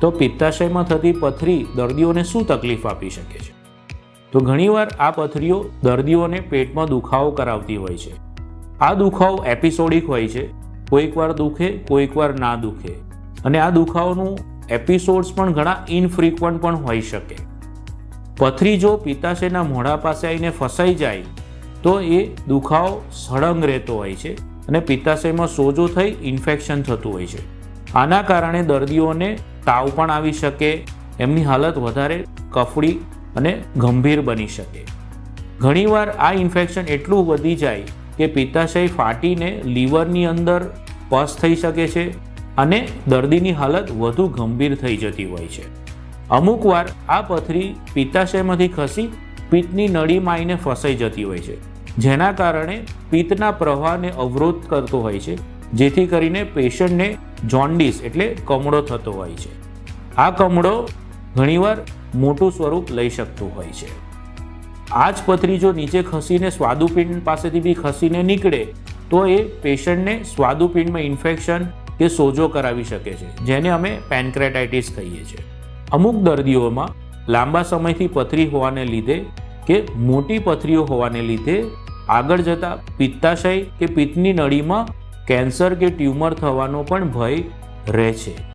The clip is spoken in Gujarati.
તો પિત્તાશયમાં થતી પથરી દર્દીઓને શું તકલીફ આપી શકે છે? તો ઘણીવાર આ પથરીઓ દર્દીઓને પેટમાં દુખાવો કરાવતી હોય છે. આ દુખાવો એપિસોડિક હોય છે. કોઈક વાર દુખે કોઈક વાર ના દુખે. અને આ દુખાવાનું એપિસોડ્સ પણ ઘણા ઇનફ્રિક્વન્ટ પણ હોઈ શકે. પથરી જો પિત્તાશયના મોઢા પાસે આવીને ફસાઈ જાય, તો એ દુખાવો સળંગ રહેતો હોય છે અને પિત્તાશયમાં સોજો થઈ ઇન્ફેક્શન થતું હોય છે. આના કારણે દર્દીઓને તાવ પણ આવી શકે, એમની હાલત વધારે કફડી અને ગંભીર બની શકે. ઘણીવાર આ ઇન્ફેક્શન એટલું વધી જાય કે પિત્તાશય ફાટીને લીવરની અંદર પસ થઈ શકે છે અને દર્દીની હાલત વધુ ગંભીર થઈ જતી હોય છે. અમુકવાર આ પથરી પિત્તાશયમાંથી ખસી પિત્તની નળીમાં આવીને ફસાઈ જતી હોય છે, જેના કારણે પિત્તના પ્રવાહને અવરોધ કરતો હોય છે જેથી કરીને પેશન્ટને જોન્ડિસ, એટલે કમળો થતો હોય છે. આ કમળો ઘણીવાર મોટું સ્વરૂપ લઈ શકતું હોય છે. આ જ પથરી જો નીચે ખસીને સ્વાદુપિંડ પાસેથી બી ખસીને નીકળે, તો એ પેશન્ટને સ્વાદુપિંડમાં ઇન્ફેક્શન કે સોજો કરાવી શકે છે, જેને અમે પેન્ક્રેટાઇટિસ કહીએ છીએ. અમુક દર્દીઓમાં લાંબા સમયથી પથરી હોવાને લીધે કે મોટી પથરીઓ હોવાને લીધે આગળ જતા પિત્તાશય કે પિત્તની નળીમાં કેન્સર કે ટ્યુમર થવાનો પણ ભય રહે છે.